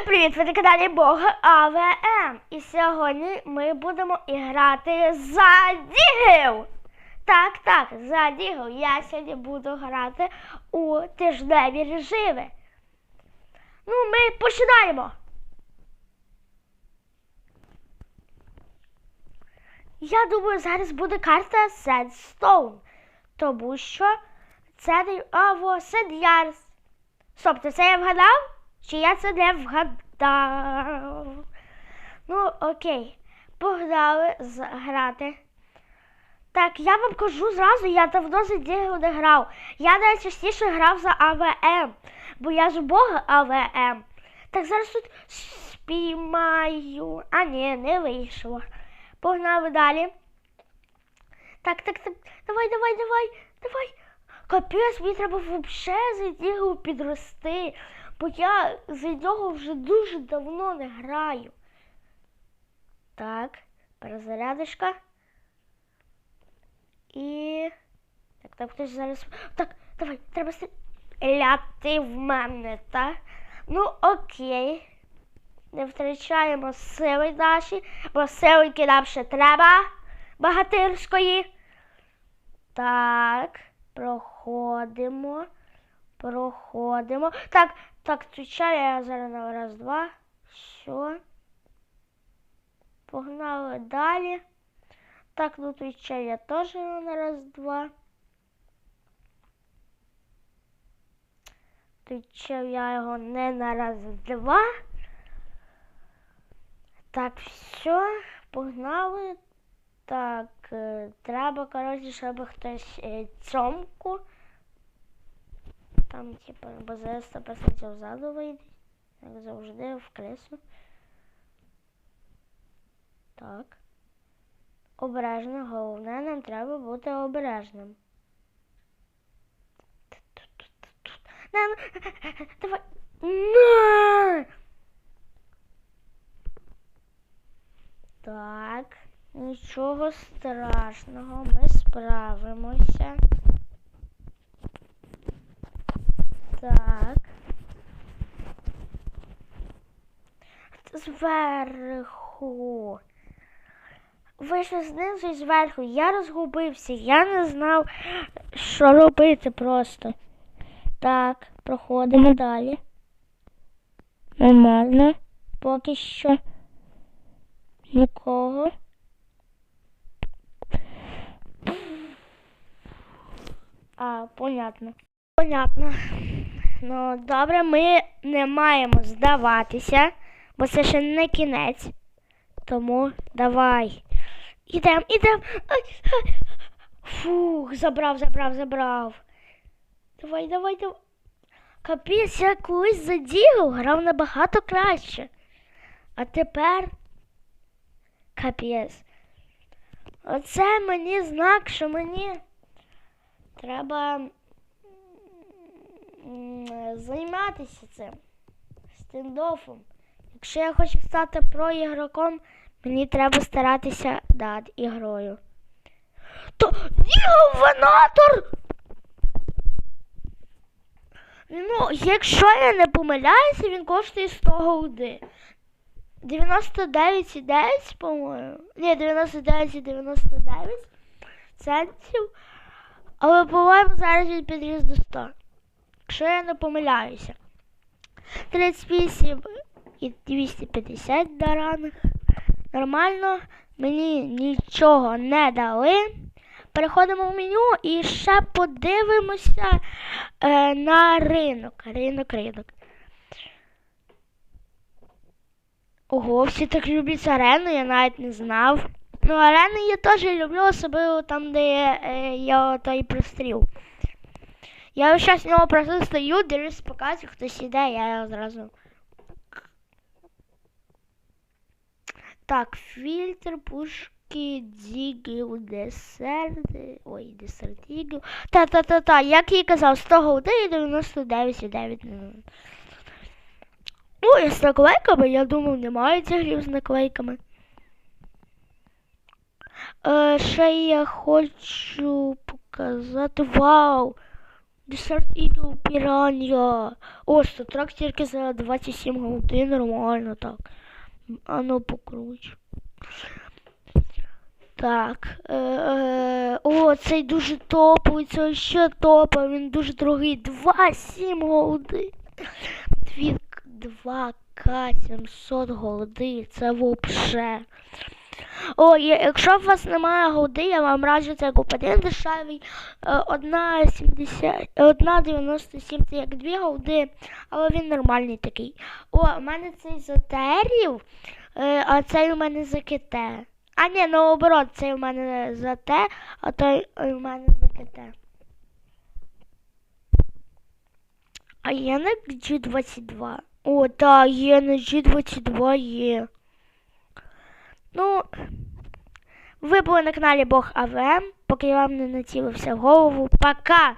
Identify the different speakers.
Speaker 1: Всім привіт! Ви на каналі Бог АВМ. І сьогодні ми будемо грати за Дігл. Так, так, за Дігл. Я сьогодні буду грати у тижневі режими. Ну, ми починаємо. Я думаю, зараз буде карта Sandstone. Тому що це не або Сенд'ярс. Стоп, це я вгадав? Чи я це не вгадав? Ну, окей. Погнали грати. Так, я вам кажу зразу, я давно за Дігл не грав. Я найчастіше грав за АВМ, бо я ж бог АВМ. Так зараз тут спіймаю. А ні, не вийшло. Погнали далі. Так, так, так. Давай, давай, давай, давай. Капець, мені треба взагалі за Дігл підрости. Бо я за нього вже дуже давно не граю. Так, перезарядочка. І. Так, так, хтось зараз. Так, давай, треба стріляти в мене, так? Ну, окей. Не втрачаємо сили наші, бо силики нам ще треба багатирської. Так, проходимо. Проходимо. Так, так, звичайно, я зараз на раз, два. Все. Погнали далі. Так, ну звичайно, я теж на раз, два. Звичайно, я його не на раз, два. Так, все, погнали. Так, е, треба, коротше, щоб хтось е, цьомку. Там, типа, зараз тебе ззаду вийде. Як завжди в кресу. Так. Обережно, головне, нам треба бути обережним. На, ну, давай. На! Так, нічого страшного, ми справимося. Так. Зверху. Вийшли знизу і зверху. Я розгубився. Я не знав, що робити просто. Так, проходимо далі. Нормально. Поки що. Нікого. А, понятно. Понятно. Ну, добре, ми не маємо здаватися, бо це ще не кінець. Тому давай. Ідем, ідем. Фух, забрав, забрав, забрав. Давай, давай, давай. Капець, я колись за Дігл грав набагато краще. А тепер капець. Оце мені знак, що мені треба займатися цим стендофом. Якщо я хочу стати про-ігроком, мені треба старатися над ігрою. То Дігл-венатор! Ну, якщо я не помиляюся, він коштує 100 голди. 99,9, по-моєму. Ні, 99,99 центів. Але, по-моєму, зараз він підріс до 100. Якщо я не помиляюся. 38 і 250 дараних. Нормально. Мені нічого не дали. Переходимо в меню і ще подивимося е, на ринок. Ринок, ринок. Ого, всі так люблять арену, я навіть не знав. Ну, арени я теж люблю, особливо там, де е, я той простріл. Я зараз в нього просто стою, дивлюсь, показую, хтось іде, я його. Так, фільтр, пушки, дігл, десерти. Ой, десерт дігл. Та-та-та-та, як я казав, 100 голди і 99,9. Ой, з наклейками, я думав, немає цих грів з наклейками. Е, ще я хочу показати. Вау! Десерт іду піранья. О, стотрак тільки за 27 годин, нормально так. А ну покруче. Так. Е, е, о, цей дуже топовий, це ще топовий, він дуже дорогий. 2,7 голди. 2К 700 голди. Це вообще. О, якщо у вас немає голди, я вам раджу це купити. Він дешевий. е, 1,70, е, 1,97 це як 2 голди, але він нормальний такий. О, у мене цей за терів, е, а цей у мене за ките. А ні, наоборот, цей у мене за те, а той е, у мене за ките. А є на G22? О, так, є на G22 є. Ну, ви були на каналі Бог АВМ, поки я вам не націлився в голову. Пока!